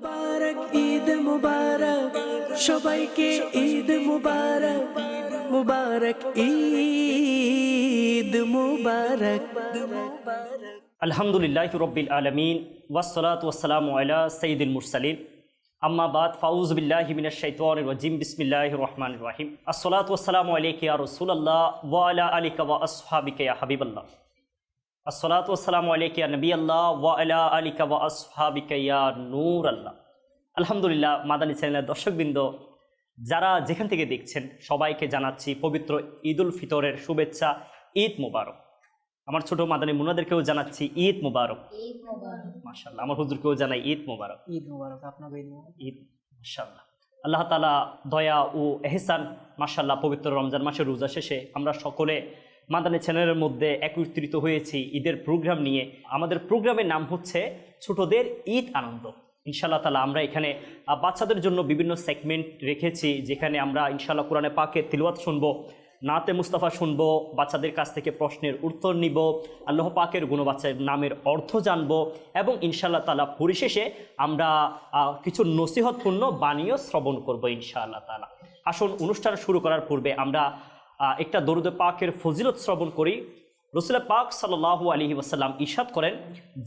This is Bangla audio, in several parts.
মুবারক, ঈদ মুবারক, সবাইকে ঈদ মুবারক মুবারক, ঈদ মুবারক, আলহামদুলিল্লাহ রব্বিল আলমিন ওয়াসলাত ওয়াসালাম আলা সঈদুল মুরসালিন। আম্মা বাদ ফাউজ বিল্লাহ মিনাশ শাইতানির রাজিম, বিসমিল্লাহির রহমানির রহিম। আসসালাতু ওয়াসসালামু ওয়া আলা আলিকা ওয়া আসহাবিকা হাবিবাল্লাহ। আসসালাতু ওয়াসসালামু আলাইকা ইয়া নবিয়াল্লাহ ওয়া আলা আলিকা ওয়া আসহাবিকা ইয়া নূর আল্লাহ আলহামদুলিল্লাহ মাদানী চ্যানেলের দর্শকবৃন্দ যারা যেখান থেকে দেখছেন সবাইকে জানাচ্ছি পবিত্র ঈদুল ফিতরের শুভেচ্ছা ঈদ মুবারক। আমার ছোট মাদানী মুনাদেরকেও জানাচ্ছি ঈদ মুবারক। মাশাল্লাহ আমার হুজুরকেও জানাই ঈদ মুবারক। ঈদ মুবারক আপনাকে ঈদ মুবারক। ঈদ মাশাল্লাহ আল্লাহ তালা দয়া ও এহসান মাশাল্লাহ পবিত্র রমজান মাসের রোজা শেষে আমরা সকলে মাদানী চ্যানেলের মধ্যে একত্রিত হয়েছি ঈদের প্রোগ্রাম নিয়ে। আমাদের প্রোগ্রামের নাম হচ্ছে ছোটদের ঈদ আনন্দ। ইনশাআল্লাহ তালা আমরা এখানে বাচ্চাদের জন্য বিভিন্ন সেগমেন্ট রেখেছি, যেখানে আমরা ইনশাআল্লাহ কোরআনে পাকে তিলওয়াত শুনব, নাতে মুস্তাফা শুনব, বাচ্চাদের কাছ থেকে প্রশ্নের উত্তর নিব, আল্লাহ পাকের গুণবাচ্চার নামের অর্থ জানব এবং ইনশাআল্লাহ তালা পরিশেষে আমরা কিছু নসিহতপূর্ণ বাণীও শ্রবণ করব ইনশাআল্লাহ তালা আসুন, অনুষ্ঠান শুরু করার পূর্বে আমরা একটা দরুদ পাকের ফজিলত শ্রবণ করি। রসুল পাক সাল্লাহু আলহি ওয়াসাল্লাম ইশাদ করেন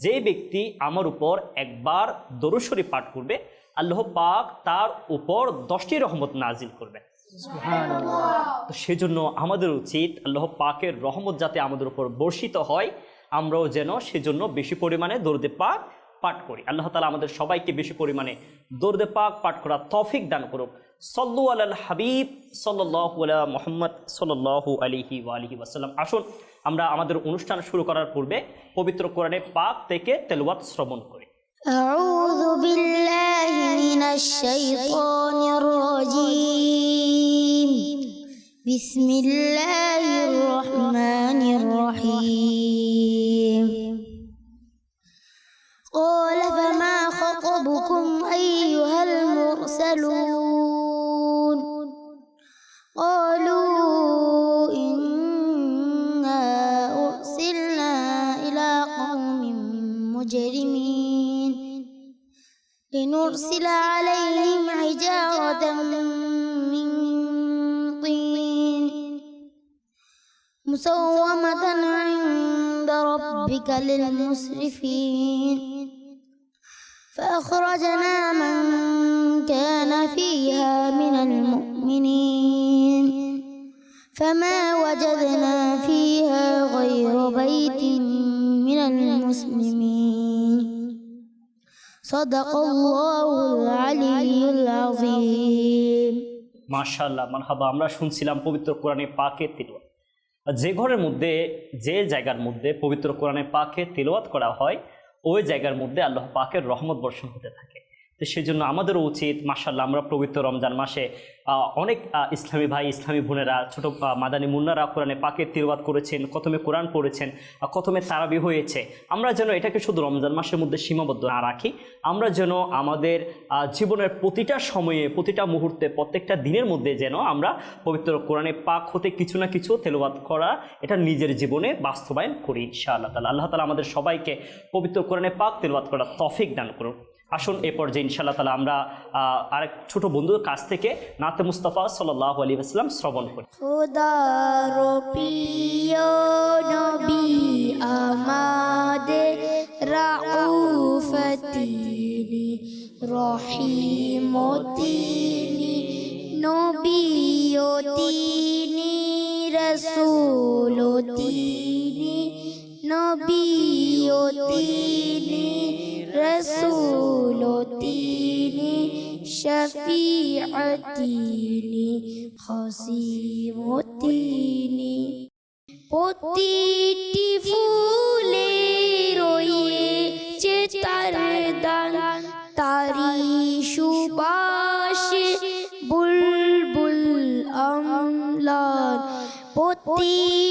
যে ব্যক্তি আমার উপর একবার দরুশরী পাঠ করবে আল্লাহ পাক তার উপর দশটি রহমত নাজিল করবে। তো সেজন্য আমাদের উচিত আল্লাহ পাকের রহমত যাতে আমাদের উপর বর্ষিত হয় আমরাও যেন সেজন্য বেশি পরিমাণে দরদে পাক পাঠ করি। আল্লাহ তালা আমাদের সবাইকে বেশি পরিমাণে দরদে পাক পাঠ করা তফিক দান করুক। সল্লু আল হাবিব সাল্লাহ মোহাম্মদ সাল্লাহ আলিহি আলিহি ওয়াসাল্লাম আসুন আমরা আমাদের অনুষ্ঠান শুরু করার পূর্বে পবিত্র কোরআনে পাক থেকে তেলওয়াত শ্রবণ করি أعوذ بالله من الشيطان الرجيم بسم الله الرحمن الرحيم قال فما خطبكم أيها المرسلون لنرسل عليهم حجارة من طين. مسومة عند ربك للمسرفين. فأخرجنا من صدق الله العلي العظيم মাশাল্লাহ মারহাবা আমরা শুনছিলাম পবিত্র কোরআনে পাকে তিলওয়াত যে ঘরের মধ্যে যে জায়গার মধ্যে পবিত্র কোরআনে পাকে তিলওয়াত করা হয় ওই জায়গার মধ্যে আল্লাহ পাকের রহমত বর্ষণ হতে থাকে তো সেই জন্য আমাদেরও উচিত মাশাল্লাহ আমরা পবিত্র রমজান মাসে অনেক ইসলামী ভাই, ইসলামী বোনেরা, ছোট মাদানী মুন্নারা কোরআনে পাকের তিলওয়াত করেছেন, প্রথমে কোরআন পড়েছেন প্রথমে তারাবি হয়েছে। আমরা যেন এটাকে শুধু রমজান মাসের মধ্যে সীমাবদ্ধ না রাখি, আমরা যেন আমাদের জীবনের প্রতিটা সময়ে, প্রতিটা মুহূর্তে, প্রত্যেকটা দিনের মধ্যে যেন আমরা পবিত্র কোরআনে পাক হতে কিছু না কিছু তেলবাদ করা, এটা নিজের জীবনে বাস্তবায়ন করি, ইনশাআল্লাহ তালা আল্লাহ তালা আমাদের সবাইকে পবিত্র কোরআনে পাক তেলবাদ করা তফিক দান করুন আসুন এ পর্যায়ে ইনশাআল্লাহ তালা আমরা আরেক ছোট বন্ধুর কাছ থেকে নাতে মুস্তাফা সাল্লাহ আলী আসলাম শ্রবণ করি। নবী আমাদের রাউফতিনি রহিমতিনি নবী ও তিনি তিনি রসুল ও তিনি শফিআতিনি খসিমতিনি। প্রতিটি ফুলে রয়েছে তার দান তারি সুবাসে বুলবুল আমলান। প্রতিটি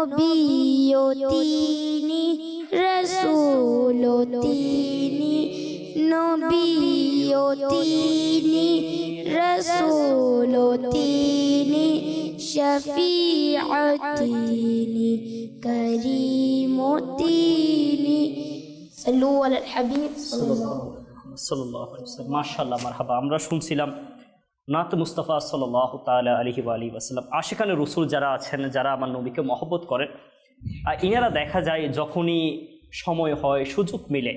نبي تيني رسول تيني نبي تيني رسول تيني شفيع تيني كريم تيني صلوا على الحبيب. صلى الله عليه وسلم. ما شاء الله مرحبا. عمرو شون سلام নাত মুস্তফা সাল্লাহ তালা আলহি আলী ওয়াসাল্লাম আশেখানে রসুল যারা আছেন, যারা আমার নবীকে মহব্বত করেন আর ইনারা দেখা যায় যখনই সময় হয়, সুযোগ মিলে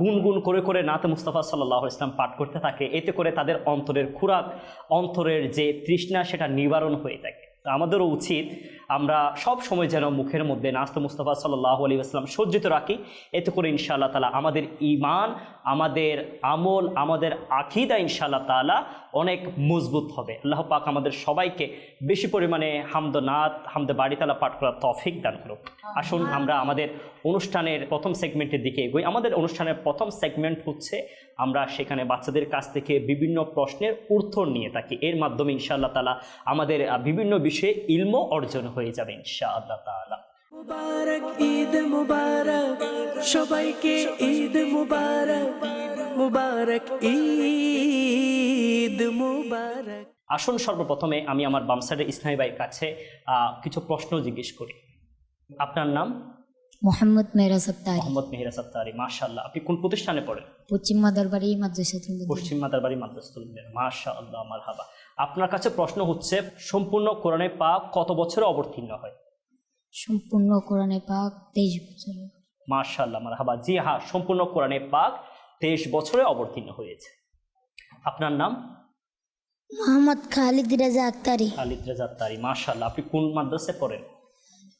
গুনগুন করে করে নাত মুস্তফা সাল্লাহ ইসলাম পাঠ করতে থাকে, এতে করে তাদের অন্তরের খুরাক, অন্তরের যে তৃষ্ণা সেটা নিবারণ হয়ে থাকে। তো আমাদেরও উচিত আমরা সব সময় যেন মুখের মধ্যে নাস্ত মুস্তফা সাল্লাহ আলী আসলাম সজ্জিত রাখি। এতে করে ইনশাআল্লাহ তালা আমাদের ইমান আমাদের আমল আমাদের আখিদা ইনশাআল্লাহ তালা অনেক মজবুত হবে। আল্লাহ পাক আমাদের সবাইকে বেশি পরিমাণে হামদ নাত হামদে বাড়ি তালা পাঠ করার তফিক দান করুক। আসুন আমরা আমাদের অনুষ্ঠানের প্রথম সেগমেন্টের দিকে এগোই। আমাদের অনুষ্ঠানের প্রথম সেগমেন্ট হচ্ছে আমরা সেখানে বাচ্চাদের কাছ থেকে বিভিন্ন প্রশ্নের উত্তর নিয়ে থাকি। এর মাধ্যমে ইনশাআল্লাহ তালা আমাদের বিভিন্ন বিষয়ে ইলম অর্জন হয়ে যাবে ইনশাআল্লাহ তালা মুবারক ঈদ মুবারক সবাইকে ঈদ মুবারক মুবারক ঈদ মুবারক। আসুন সর্বপ্রথমে আমি আমার বাম সাইডের ইসলামী ভাইয়ের কাছে আহ, কিছু প্রশ্ন জিজ্ঞেস করি। আপনার নাম? মোহাম্মদ মেহরা সত্তারি মোহাম্মদ মেহরা সত্তারি মাশাআল্লাহ। আপনি কোন প্রতিষ্ঠানে পড়েন? পশ্চিম মাদারবাড়ি মাদ্রাসাতুল। পশ্চিম মাতারবাড়ি মাদ্রাসাতুল মাশা আল্লাহ মারহাবা। আপনার কাছে প্রশ্ন হচ্ছে সম্পূর্ণ কোরআনে পাক কত বছরে অবতীর্ণ হয়? সম্পূর্ণ কোরআনে পাক তেইশ বছর। মাশা আল্লাহ মারহাবা। জি হ্যাঁ সম্পূর্ণ কোরআনে পাক তেইশ বছরে অবতীর্ণ হয়েছে। আপনার নাম? মোহাম্মদ খালিদ রাজা আক্তারি। খালিদ রেজা তারি মাশা আল্লাহ আপনি কোন মাদ্রাসায় পড়েন?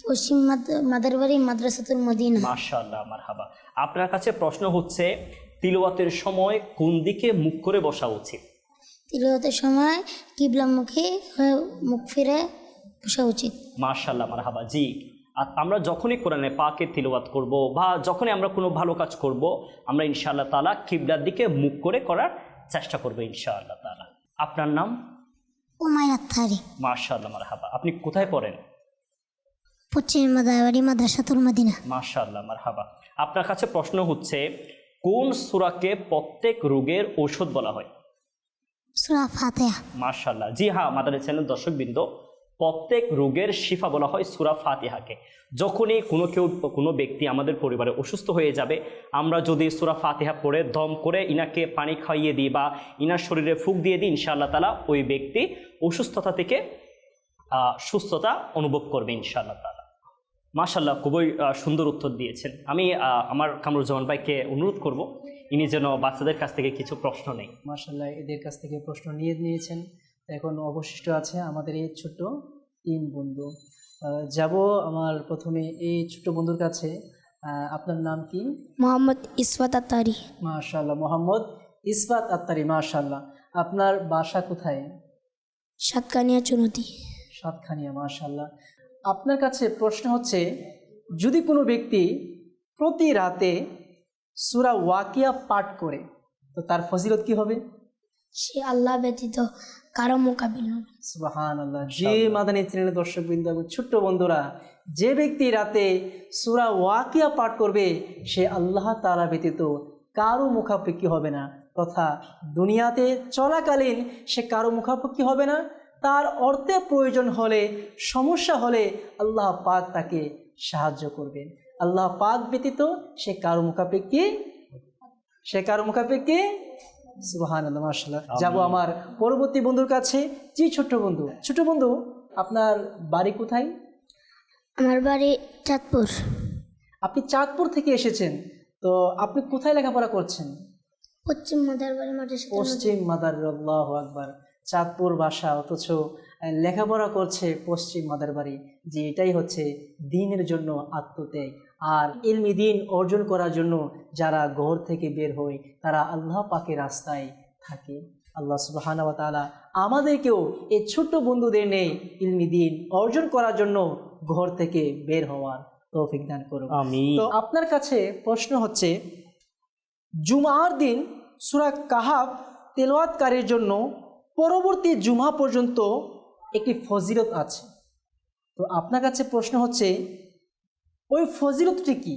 পশ্চিম মাদ- মাদারবাড়ি মাদ্রাসাতুল মদিনা। মাশা আল্লাহ মারহাবা। আপনার কাছে প্রশ্ন হচ্ছে তিলওয়াতের সময় কোন দিকে মুখ করে বসা উচিত? তিলতের সময় কিবলামুখী হয়ে মুখ ফিরে বসা উচিত। মার্শাল্লাহ মারহাবা। জি আর আমরা যখনই কোরআনে পাকে তিলওয়াত করব বা যখনই আমরা কোনো ভালো কাজ করব আমরা ইনশাআল্লাহ তালা কিবলার দিকে মুখ করে করার চেষ্টা করব ইনশাআল্লাহ তালা আপনার নাম? উমায় আত্মারি মার্শাল্লাহ মারহাবা। আপনি কোথায় পড়েন? পশ্চিম মাদারবাড়ি মাদ্রাসাতুল মদিনা। মার্শাল্লাহ মারহাবা। আপনার কাছে প্রশ্ন হচ্ছে কোন সুরাকে প্রত্যেক রোগের ঔষধ বলা হয়? সুরা ফাতেহা। মার্শাল্লাহ জি হ্যাঁ আমাদের চ্যানেল দর্শকবৃন্দ প্রত্যেক রোগের শিফা বলা হয় সুরা ফাতিহাকে। যখনই কোনো কেউ কোনো ব্যক্তি আমাদের পরিবারে অসুস্থ হয়ে যাবে আমরা যদি সুরা ফাতিহা পড়ে দম করে ইনাকে পানি খাইয়ে দিই বা ইনার শরীরে ফুক দিয়ে দিই ইনশাআল্লাহ তালা ওই ব্যক্তি অসুস্থতা থেকে সুস্থতা অনুভব করবে ইনশাআল্লাহ তালা মাশাল্লাহ খুবই সুন্দর উত্তর দিয়েছেন। আমি আমার কামরুজ্জামান ভাইকে অনুরোধ করব ইনি যেন বাচ্চাদের কাছ থেকে কিছু প্রশ্ন নেই মার্শাল্লাহ এদের কাছ থেকে প্রশ্ন নিয়ে নিয়েছেন। এখন অবশিষ্ট আছে আমাদের এই ছোট্ট তিন বন্ধু। যাব আমার প্রথমে এই ছোট্ট বন্ধুর কাছে। আপনার নাম কি? মোহাম্মদ ইসফাত আত্তারি। মাশাল্লাহ মোহাম্মদ ইসবাত আত্তারি মাশাল্লাহ আপনার বাসা কোথায়? সাতকানিয়া চুনতি সাতখানিয়া মাশাল্লাহ আপনার কাছে প্রশ্ন হচ্ছে যদি কোনো ব্যক্তি প্রতি রাতে সুরা ওয়াকিয়া পাঠ করে তো তার ফজিলত কি হবে? সে আল্লাহ ব্যতীত কারও মোকাবিল সুবাহান আল্লাহ যে মাদানী চ্যানেলের দর্শক বৃন্দ এবং ছোট্ট বন্ধুরা যে ব্যক্তি রাতে সুরা ওয়াকিয়া পাঠ করবে সে আল্লাহ তালা ব্যতীত কারও মুখাপেক্ষি হবে না। তথা দুনিয়াতে চলাকালীন সে কারও মুখাপেক্ষি হবে না তার অর্থের প্রয়োজন হলে সমস্যা হলে আল্লাহ পাক তাকে সাহায্য করবেন। আল্লাহ পাক ব্যতীত সে কারও মুখাপেক্ষি সে কারও মুখাপেক্ষি? সুবাহান আল্লাহ মার্শাল্লাহ যাব আমার পরবর্তী বন্ধুর কাছে। জি ছোট্ট বন্ধু। ছোট বন্ধু আপনার বাড়ি কোথায়? আমার বাড়ি চাঁদপুর। আপনি চাঁদপুর থেকে এসেছেন তো আপনি কোথায় লেখাপড়া করছেন? পশ্চিম মাদারবাড়ি পশ্চিম মাদার আল্লাহ আকবার। চাঁদপুর বাসা অথচ লেখাপড়া করছে পশ্চিম মাদার বাড়ি যে এটাই হচ্ছে দিনের জন্য আত্মত্যাগ। আর ইলমি দিন অর্জন করার জন্য যারা ঘর থেকে বের হয় তারা আল্লাহ পাকে রাস্তায় থাকে। আল্লাহ সুবাহানা তাআলা আমাদেরকেও এই ছোট্ট বন্ধুদের নেই ইলমি দিন অর্জন করার জন্য ঘর থেকে বের হওয়ার তৌফিক দান করুন তো আপনার কাছে প্রশ্ন হচ্ছে জুমার দিন সুরা কাহাব তেলাওয়াতকারীর জন্য পরবর্তী জুমা পর্যন্ত একটি ফজিলত আছে। তো আপনার কাছে প্রশ্ন হচ্ছে ওই ফজিলতটি কি?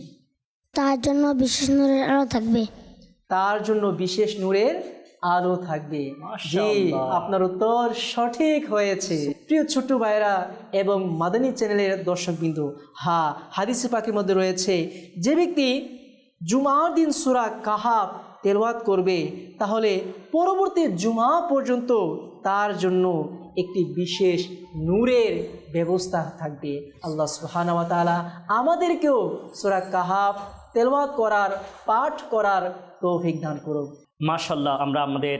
তার জন্য বিশেষ নূরের আলো থাকবে। তার জন্য বিশেষ নূরের আলো থাকবে। জি আপনার উত্তর সঠিক হয়েছে। প্রিয় ছোট্ট ভাইরা এবং মাদানী চ্যানেলের দর্শকবিন্দু হা হাদিসে পাকের মধ্যে রয়েছে যে ব্যক্তি জুমার দিন সুরা কাহাব তেলওয়াত করবে, তাহলে পরবর্তী জুমা পর্যন্ত তার জন্য একটি বিশেষ নূরের ব্যবস্থা থাকবে। আল্লাহ সুবহানাহু ওয়া তাআলা আমাদেরকেও সুরা কাহাব তেলওয়াত করার, পাঠ করার তৌফিক দান করুক। মাশাল্লাহ আমরা আমাদের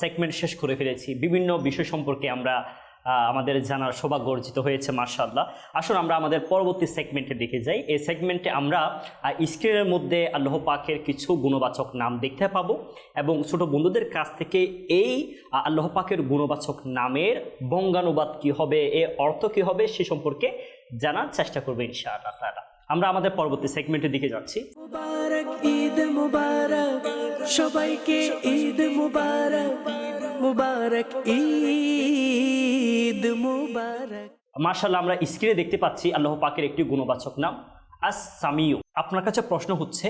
সেগমেন্ট শেষ করে ফেলেছি। বিভিন্ন বিষয় সম্পর্কে আমরা আমাদের জানার সৌভাগ্য অর্জিত হয়েছে মাশাল্লাহ আসুন আমরা আমাদের পরবর্তী সেগমেন্টে দেখে যাই। এই সেগমেন্টে আমরা স্ক্রিনের মধ্যে আল্লাহ পাকের কিছু গুণবাচক নাম দেখতে পাবো এবং ছোট বন্ধুদের কাছ থেকে এই আল্লাহ পাকের গুণবাচক নামের বঙ্গানুবাদ কি হবে, এর অর্থ কি হবে সে সম্পর্কে জানার চেষ্টা করব ইনশাআল্লাহ তাআলা। আমরা আমাদের পরবর্তী সেগমেন্টের দিকে যাচ্ছি। মুবারক, সবাইকে ঈদ মুবারক মুবারক, ঈদ। মুবারক। মার্শাল্লাহ আমরা স্ক্রিনে দেখতে পাচ্ছি আল্লাহ পাকের একটি গুণবাচক নাম আস সামিও আপনার কাছে প্রশ্ন হচ্ছে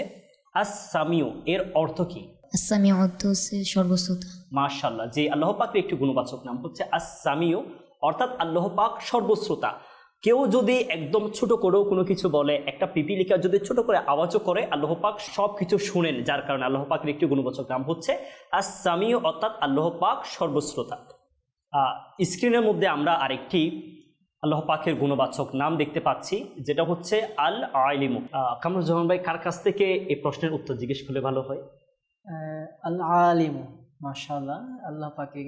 আস সামিও এর অর্থ কি? আসামি অর্থ হচ্ছে সর্বশ্রোতা। মার্শাল্লাহ যে আল্লাহ পাকের একটি গুণবাচক নাম হচ্ছে আস সামিউ অর্থাৎ আল্লাহ পাক সর্বশ্রোতা। কেউ যদি একদম ছোট করেও কোনো কিছু বলে একটা পিপিলিকা যদি ছোট করে আওয়াজও করে আল্লাহ পাক সব কিছু শুনেন যার কারণে আল্লাহ পাকের একটি গুণবাচক নাম হচ্ছে আস সামিউ অর্থাৎ আল্লাহ পাক সর্বশ্রোতা। স্ক্রিনের মধ্যে আমরা আরেকটি আল্লাহ পাকের গুণবাচক নাম দেখতে পাচ্ছি, যেটা হচ্ছে আল আলিমু। কামরুজ্জামান ভাই, কার কাছ থেকে এই প্রশ্নের উত্তর জিজ্ঞেস করলে ভালো হয়? আল আলিমু, মাশাআল্লাহ, আল্লাহ পাকের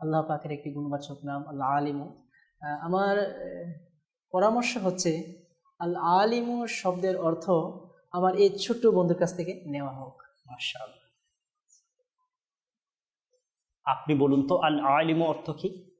আল্লাহ পাকের একটি গুণবাচক নাম, আল আলিমু। আমার পরামর্শ হচ্ছে, আল আলিমু শব্দের অর্থ আমার এই ছোট্ট বন্ধুর কাছ থেকে নেওয়া হোক, মাশাআল্লাহ। আপনি বলুন তো আল আলিম অর্থ কি?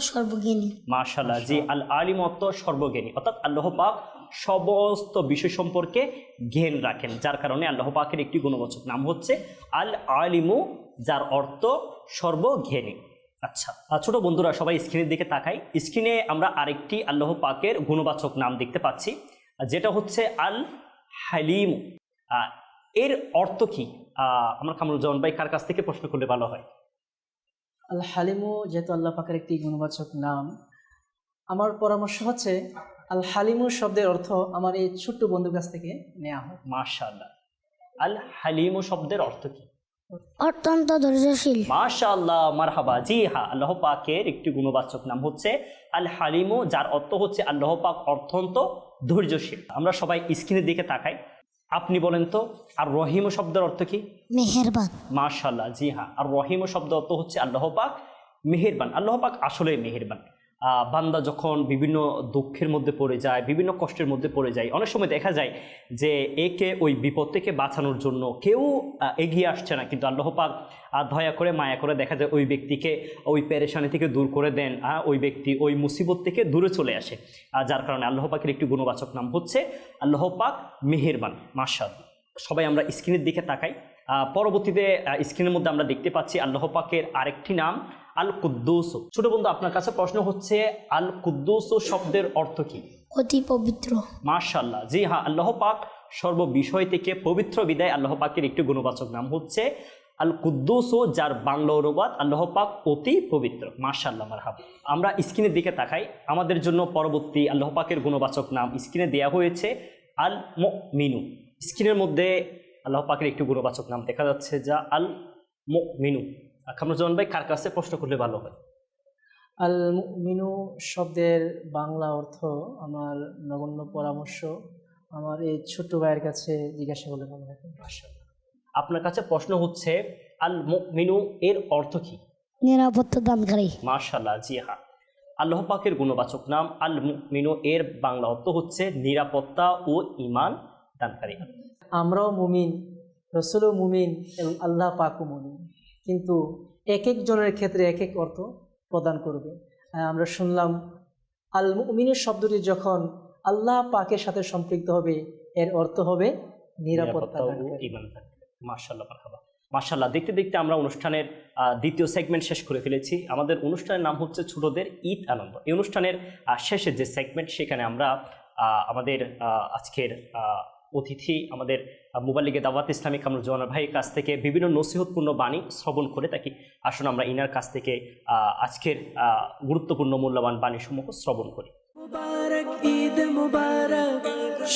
সর্বজ্ঞানী। মাশাল্লাহ জি আল আলিম অর্থ সর্বজ্ঞানী। অর্থাৎ আল্লাহ পাক সমস্ত বিষয় সম্পর্কে জ্ঞান রাখেন যার কারণে আল্লাহ পাকের একটি গুণবাচক নাম হচ্ছে আল আলিমু যার অর্থ সর্বজ্ঞানী। আচ্ছা আর ছোট বন্ধুরা সবাই স্ক্রিনের দিকে তাকাই। স্ক্রিনে আমরা আরেকটি আল্লাহ পাকের গুণবাচক নাম দেখতে পাচ্ছি যেটা হচ্ছে আল হালিমু। আহ, এর অর্থ কি? আমার কামরুজ্জামান ভাই কার কাছ থেকে প্রশ্ন করলে ভালো হয়? আল হালিমু যেহেতু আল্লাহ পাকের একটি গুণবাচক নাম আমার পরামর্শ হচ্ছে আল হালিমু শব্দের অর্থ আমার এই ছোট্ট বন্ধুর কাছ থেকে নেওয়া হয় মাশাআল্লাহ। আল হালিমু শব্দের অর্থ কি? অত্যন্ত ধৈর্যশীল। মাশাআল্লাহ মারহাবা। জি হ্যাঁ আল্লাহ পাকের একটি গুণবাচক নাম হচ্ছে আল হালিমু যার অর্থ হচ্ছে আল্লাহ পাক অত্যন্ত ধৈর্যশীল। আমরা সবাই স্ক্রিনের দিকে তাকাই। আপনি বলেন তো আর রহিম শব্দের অর্থ কি? মেহেরবান। মাশাল্লাহ জি হ্যাঁ আর রহিম শব্দ অর্থ হচ্ছে আল্লাহ পাক মেহেরবান। আল্লাহ পাক আসলে মেহেরবান। বান্দা যখন বিভিন্ন দুঃখের মধ্যে পড়ে যায়, বিভিন্ন কষ্টের মধ্যে পড়ে যায়, অনেক সময় দেখা যায় যে একে ওই বিপদ থেকে বাঁচানোর জন্য কেউ এগিয়ে আসছে না। কিন্তু আল্লাহ পাক দয়া করে, মায়া করে দেখা যায় ওই ব্যক্তিকে ওই পেরেশানি থেকে দূর করে দেন ওই ব্যক্তি ওই মুসিবত থেকে দূরে চলে আসে। যার কারণে আল্লাহ পাকের একটি গুণবাচক নাম হচ্ছে আল্লাহ পাক মেহেরবান, মাশাআল্লাহ। সবাই আমরা স্ক্রিনের দিকে তাকাই। পরবর্তীতে স্ক্রিনের মধ্যে আমরা দেখতে পাচ্ছি আল্লাহ পাকের আরেকটি নাম আল কুদ্দুস ছোট বন্ধু আপনার কাছে প্রশ্ন হচ্ছে আল কুদ্দুস শব্দের অর্থ কি? অতি পবিত্র। মার্শাল্লাহ জি হ্যাঁ আল্লাহ পাক সর্ব বিষয় থেকে পবিত্র বিদায় আল্লাহ পাকের একটি গুণবাচক নাম হচ্ছে আল কুদ্দুস যার বাংলা অনুবাদ আল্লাহ পাক অতি পবিত্র। মার্শাল্লাহ মারহাব। আমরা স্ক্রিনের দিকে তাকাই। আমাদের জন্য পরবর্তী আল্লাহ পাকের গুণবাচক নাম স্ক্রিনে দেয়া হয়েছে আল মিনু স্ক্রিনের মধ্যে আল্লাহ পাকের একটি গুণবাচক নাম দেখা যাচ্ছে যা আল মিনু খামরুজ্জামান ভাই কার কাছে প্রশ্ন করলে ভালো হয়? আল মিনু শব্দের বাংলা অর্থ আমার নগণ্য পরামর্শ। আমার এই ছোট্ট ভাইয়ের কাছে জিজ্ঞাসা করলে ভালো হয়। আপনার কাছে প্রশ্ন হচ্ছে আল মিনু এর অর্থ কি? নিরাপত্তা দানকারী। মার্শাল্লাহ জি হ্যাঁ। আল্লাহ পাকের গুণবাচক নাম আল মিনু এর বাংলা অর্থ হচ্ছে নিরাপত্তা ও ইমান দানকারী। আমরাও মুমিন রসুলও মুমিন এবং আল্লাহ পাকও মুমিন। কিন্তু এক একজনের ক্ষেত্রে এক এক অর্থ প্রদান করবে। আমরা শুনলাম আল মুমিনের শব্দটি যখন আল্লাহ পাকের সাথে সম্পৃক্ত হবে এর অর্থ হবে নিরাপত্তা মার্শাল্লাহ মার্শাল্লাহ দেখতে দেখতে আমরা অনুষ্ঠানের দ্বিতীয় সেগমেন্ট শেষ করে ফেলেছি। আমাদের অনুষ্ঠানের নাম হচ্ছে ছোটদের ঈদ আনন্দ। এই অনুষ্ঠানের শেষের যে সেগমেন্ট সেখানে আমরা আমাদের আজকের অতিথি আমাদের আহ, মুবাল্লিগে দাওয়াত ইসলামিক কামরুজ্জামান ভাইয়ের কাছ থেকে বিভিন্ন নসিহতপূর্ণ বাণী শ্রবণ করে থাকি আসুন আমরা ইনার কাছ থেকে আজকের গুরুত্বপূর্ণ মূল্যবান বাণীসমূহ শ্রবণ করি। ঈদ মুবারক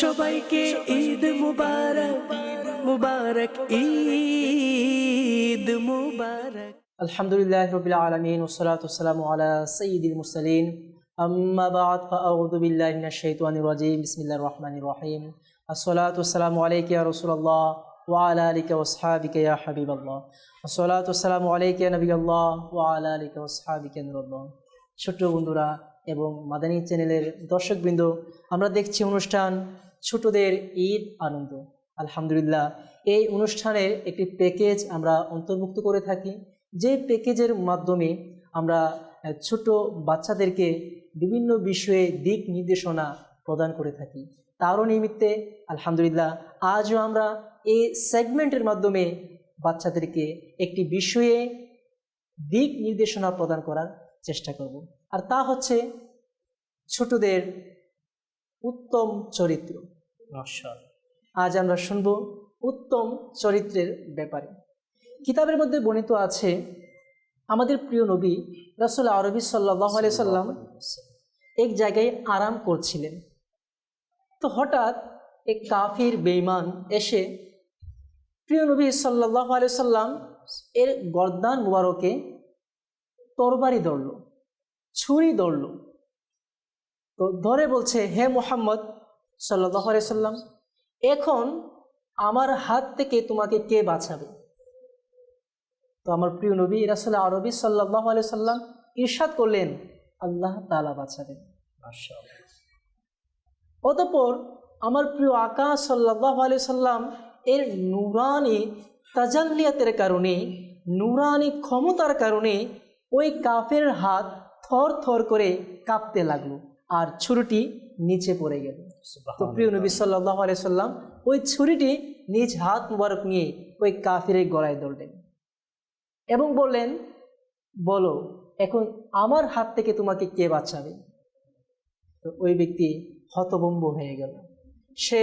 সবাইকে ঈদ মুবারক মুবারক ঈদ মুবারক। আলহামদুলিল্লাহ রবিল আলমিন ওসলাত ওসালাম আলা সঈদুল ফাআউযু বিল্লাহি মিনাশ শাইতানির রাজিম বিসমিল্লাহির রহমানির রহিম। আসসালাতু ওয়াসসালামু আলাইকা ইয়া রাসূলুল্লাহ ওয়া আলা আলিকা ওয়া আসহাবিকা ইয়া হাবিবাল্লাহ। আসসালাতু ওয়াসসালামু আলাইকা ইয়া নবিয়াল্লাহ ওয়া আলা আলিকা ওয়া আসহাবিকা ছোট্ট বন্ধুরা এবং মাদানী চ্যানেলের দর্শকবৃন্দ, আমরা দেখছি অনুষ্ঠান ছোটদের ঈদ আনন্দ। আলহামদুলিল্লাহ, এই অনুষ্ঠানের একটি প্যাকেজ আমরা অন্তর্ভুক্ত করে থাকি। যে প্যাকেজের মাধ্যমে আমরা ছোট বাচ্চাদেরকে বিভিন্ন বিষয়ে দিক নির্দেশনা প্রদান করে থাকি। তারও নিমিত্তে আলহামদুলিল্লাহ আজও আমরা এই সেগমেন্টের মাধ্যমে বাচ্চাদেরকে একটি বিষয়ে দিক নির্দেশনা প্রদান করার চেষ্টা করব। আর তা হচ্ছে ছোটদের উত্তম চরিত্র। আজ আমরা শুনব উত্তম চরিত্রের ব্যাপারে। কিতাবের মধ্যে বর্ণিত আছে আমাদের প্রিয় নবী রাসুল আরবি সাল্লাহ সাল্লাম এক জায়গায় আরাম করছিলেন। তো হঠাৎ এক কাফির বেইমান এসে, প্রিয় নবী সাল্লাহ সাল্লাম, এর গর্দান মুবারকে তরবারি ধরল, ছুরি ধরল। তো ধরে বলছে, হে মোহাম্মদ সাল্লাহ সাল্লাম, এখন আমার হাত থেকে তোমাকে কে বাঁচাবে? তো আমার প্রিয় নবী রাসুল আরবি সাল্লাহ সাল্লাম ইরশাদ করলেন, আল্লাহ তালা বাঁচাবেন। অতপর আমার প্রিয় আকা সাল্লাহ আলি সাল্লাম এর নুরানি তাজাল্লিয়াতের কারণে নুরানি ক্ষমতার কারণে ওই কাফের হাত থর থর করে কাঁপতে লাগল আর ছুরিটি নিচে পড়ে গেল। তো প্রিয় নবী সাল্লাহ আলি সাল্লাম ওই ছুরিটি নিজ হাত মুবারক নিয়ে ওই কাফিরের গলায় ধরলেন এবং বললেন বলো এখন আমার হাত থেকে তোমাকে কে বাঁচাবে? তো ওই ব্যক্তি হতভম্ব হয়ে গেল। সে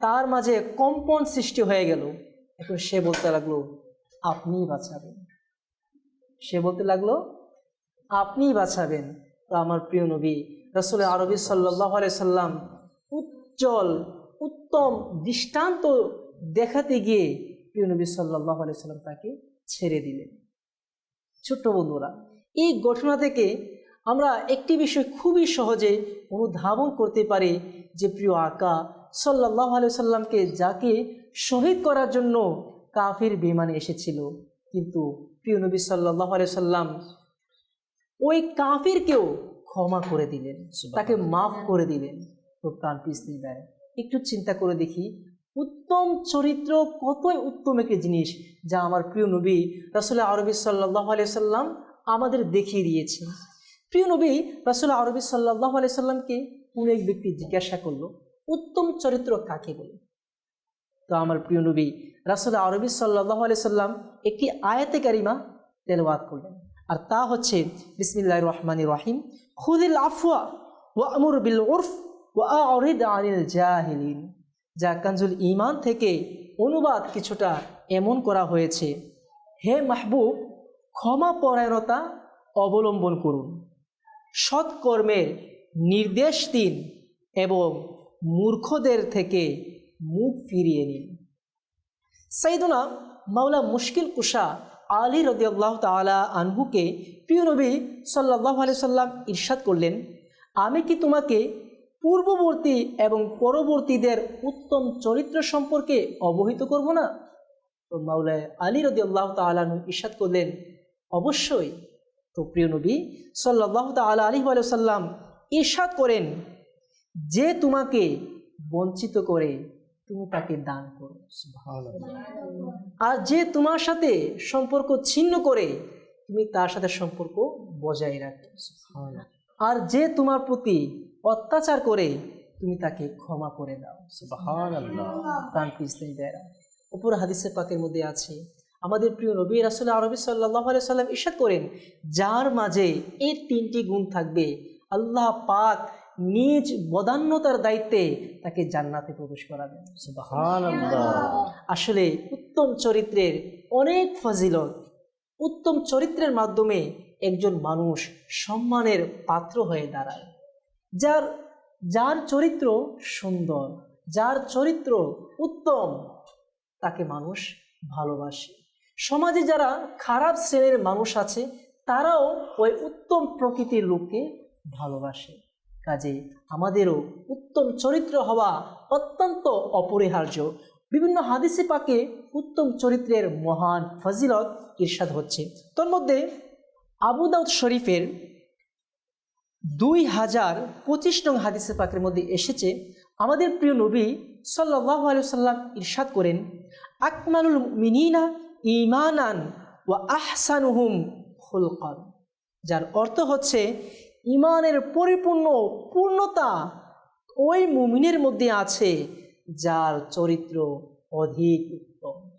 তার মাঝে কম্পন সৃষ্টি হয়ে গেল। এখন সে বলতে লাগল, আপনিই বাঁচাবেন। সে বলতে লাগল, আপনিই বাঁচাবেন। তো আমার প্রিয় নবী, রসুল আরবি সাল্লাম উজ্জ্বল, উত্তম দৃষ্টান্ত দেখাতে গিয়ে প্রিয় নবী সাল্লাহ সাল্লাম তাকে ছেড়ে দিলেন। ছোট্ট বন্ধুরা, এই ঘটনা থেকে আমরা একটি বিষয় খুবই সহজে অনুধাবন করতে পারি যে প্রিয় আকা সাল্লাহ সাল্লামকে যাকে শহীদ করার জন্য কাফির বিমানে এসেছিল। কিন্তু প্রিয় নবী সাল্লাহ সাল্লাম ওই কাফিরকেও ক্ষমা করে দিলেন তাকে মাফ করে দিলেন। তো প্রাণ পিছনে দেয় একটু চিন্তা করে দেখি উত্তম চরিত্র কতই উত্তম একটি জিনিস যা আমার প্রিয় নবী রাসুল আরবি সাল্লাহ সাল্লাম আমাদের দেখিয়ে দিয়েছে প্রিয় নবী, রাসুল আরবি সাল্লাহ আলি সাল্লামকে কোনো এক ব্যক্তি জিজ্ঞাসা করল, উত্তম চরিত্র কাকে বলে? তো আমার প্রিয় নবী, রাসুল আরবি সাল্লাহ আলি সাল্লাম একটি আয়াতে কারিমা তেলওয়াত করলেন। আর তা হচ্ছে বিসমিল্লাহ রহমান রহিম খুদিল আফওয়া ওয়া আমর বিল উরফ ওয়া আরিদ আনিল জাহিলিন। যা কানজুল ইমান থেকে অনুবাদ কিছুটা এমন করা হয়েছে, হে মাহবুব, ক্ষমা পরায়ণতা অবলম্বন করুন। সৎকর্মের নির্দেশ দিন এবং মূর্খদের থেকে মুখ ফিরিয়ে নিন। সাইদুনা মাওলা মুশকিল কুশা আলী রদিয়াল্লাহ তালা আনহুকে প্রিয় নবী সাল্লাহ আলি সাল্লাম ইরশাদ করলেন, আমি কি তোমাকে পূর্ববর্তী এবং পরবর্তীদের উত্তম চরিত্র সম্পর্কে অবহিত করব না? তো মাওলা আলী রদিয়াল্লাহ তালানহু ইরশাদ করলেন, অবশ্যই। তো প্রিয় নবী সাল্লাহ তালা আলী সাল্লাম ইরশাদ করেন যে তোমাকে বঞ্চিত করে তুমি তাকে দান করো। আর যে তোমার সাথে সম্পর্ক ছিন্ন করে তুমি তার সাথে সম্পর্ক বজায় রাখো। আর যে তোমার প্রতি অত্যাচার করে তুমি তাকে ক্ষমা করে দাও। প্রাণ পিছনে দেয় উপর হাদিসের পাকের মধ্যে আছে আমাদের প্রিয় নবী রাসুল আরবি সাল্লাহ সাল্লাম ইশাদ করেন যার মাঝে এই তিনটি গুণ থাকবে। আল্লাহ পাক নিজ বদান্যতার দায়িত্বে তাকে জান্নাতে প্রবেশ করাবেন। আসলে উত্তম চরিত্রের অনেক ফজিলত। উত্তম চরিত্রের মাধ্যমে একজন মানুষ সম্মানের পাত্র হয়ে দাঁড়ায়। যার যার চরিত্র সুন্দর যার চরিত্র উত্তম তাকে মানুষ ভালোবাসে। সমাজে যারা খারাপ শ্রেণির মানুষ আছে, তারাও ওই উত্তম প্রকৃতির লোককে ভালোবাসে। কাজে আমাদেরও উত্তম চরিত্র হওয়া অত্যন্ত অপরিহার্য। বিভিন্ন হাদিসে পাকে উত্তম চরিত্রের মহান ফজিলত ইরশাদ হচ্ছে। তোর মধ্যে আবু দাউদ শরীফের দুই হাজার পঁচিশ নং হাদিসে পাকের মধ্যে এসেছে, আমাদের প্রিয় নবী সাল্লাহ আলু সাল্লাম ইরশাদ করেন আকমানুল মিনিনা ইমানান ও আহসানুহুম খুলকান যার অর্থ হচ্ছে ইমানের পরিপূর্ণ পূর্ণতা ওই মুমিনের মধ্যে আছে যার চরিত্র অধিক উত্তম।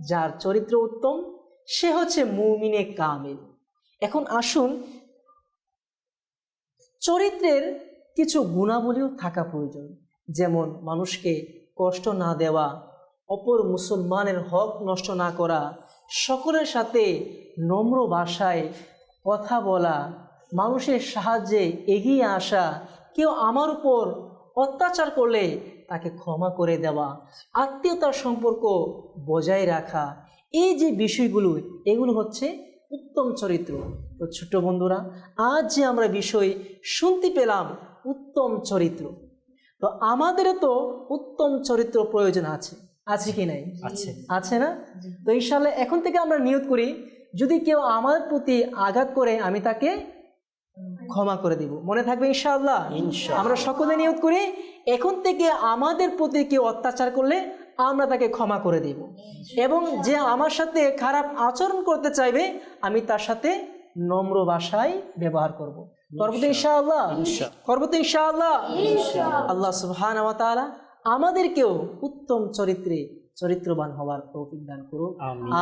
যার চরিত্র উত্তম সে হচ্ছে মুমিনে কামিল। এখন আসুন চরিত্রের কিছু গুণাবলীও থাকা প্রয়োজন। যেমন মানুষকে কষ্ট না দেওয়া অপর মুসলমানের হক নষ্ট না করা, সকলের সাথে নম্র ভাষায় কথা বলা, মানুষের সাহায্যে এগিয়ে আসা, কেউ আমার উপর অত্যাচার করলে তাকে ক্ষমা করে দেওয়া, আত্মীয়তার সম্পর্ক বজায় রাখা। এই যে বিষয়গুলো, এগুলো হচ্ছে উত্তম চরিত্র। তো ছোট্ট বন্ধুরা, আজ যে আমরা বিষয় শুনতে পেলাম উত্তম চরিত্র। তো আমাদেরও তো উত্তম চরিত্র প্রয়োজন আছে। আছে কি নাই? আছে। আছে না? তো ইনশাল্লাহ এখন থেকে আমরা নিয়ত করি যদি কেউ আমার প্রতি আঘাত করে আমি তাকে ক্ষমা করে দিব। মনে থাকবে ইনশাআল্লাহ। আমরা সকলে নিয়ত করি এখন থেকে আমাদের প্রতি কেউ অত্যাচার করলে আমরা তাকে ক্ষমা করে দিব। এবং যে আমার সাথে খারাপ আচরণ করতে চাইবে আমি তার সাথে নম্র ভাষায় ব্যবহার করব। করব তো ইনশাআল্লাহ। করব তো ইনশাআল্লাহ। আল্লাহ সুবহান আমাদেরকেও উত্তম চরিত্রে চরিত্রবান হওয়ার তৌফিক দান করুন।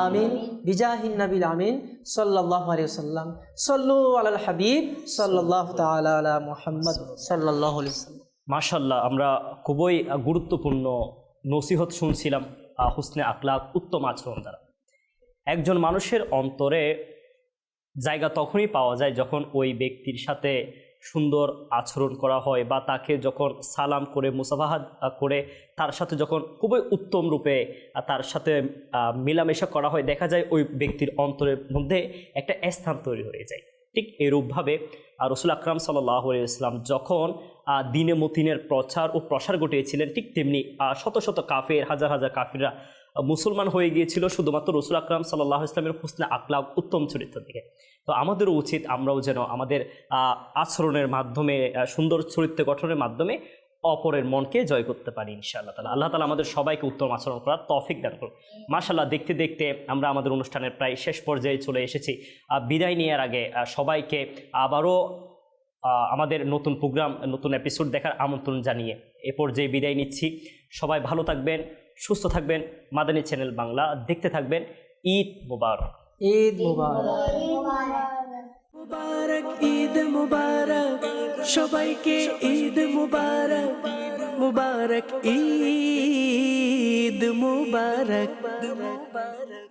আমিন। বিজাহিন নবিল আমিন। সাল্লাল্লাহু আলাইহি সাল্লাম সাল্লু আলাল হাবিব। সাল্লাল্লাহু তাআলা আলা মুহাম্মদ সাল্লাল্লাহু আলাইহি সাল্লাম মাশাল্লাহ আমরা খুবই গুরুত্বপূর্ণ নসিহত শুনছিলাম হুসনে আখলাক উত্তম আচরণ দ্বারা। একজন মানুষের অন্তরে জায়গা তখনই পাওয়া যায় যখন ওই ব্যক্তির সাথে সুন্দর আচরণ করা হয় বা তাকে যখন সালাম করে মুসাফাহাত আহ, করে তার সাথে যখন খুবই উত্তম রূপে তার সাথে মেলামেশা করা হয় দেখা যায় ওই ব্যক্তির অন্তরের মধ্যে একটা স্থান তৈরি হয়ে যায়। ঠিক এরূপভাবে রসুল আকরাম সাল্লাহ ইসলাম যখন দিনে মতিনের প্রচার ও প্রসার ঘটিয়েছিলেন ঠিক তেমনি শত শত কাফের হাজার হাজার কাফিররা মুসলমান হয়ে গিয়েছিল শুধুমাত্র রসুল আকরাম সাল্লাহ ইসলামের হুসনে আকলাক উত্তম চরিত্র থেকে। তো আমাদেরও উচিত আমরাও যেন আমাদের আচরণের মাধ্যমে সুন্দর চরিত্র গঠনের মাধ্যমে অপরের মনকে জয় করতে পারি ইনশাআল্লাহ তালা আল্লাহ তালা আমাদের সবাইকে উত্তম আচরণ করার তফিক দান করুন। মাশাল্লাহ দেখতে দেখতে আমরা আমাদের অনুষ্ঠানের প্রায় শেষ পর্যায়ে চলে এসেছি। বিদায় নেওয়ার আগে সবাইকে আবারও আমাদের নতুন প্রোগ্রাম, নতুন এপিসোড দেখার আমন্ত্রণ জানিয়ে এ পর্যায়ে বিদায় নিচ্ছি। সবাই ভালো থাকবেন। সুস্থ থাকবেন। মাদানী চ্যানেল বাংলা দেখতে থাকবেন। ঈদ মুবারক। ঈদ মুবারক। মুবারক ঈদ মুবারক। সবাইকে ঈদ মুবারক। মুবারক ঈদ মুবারক। মুবারক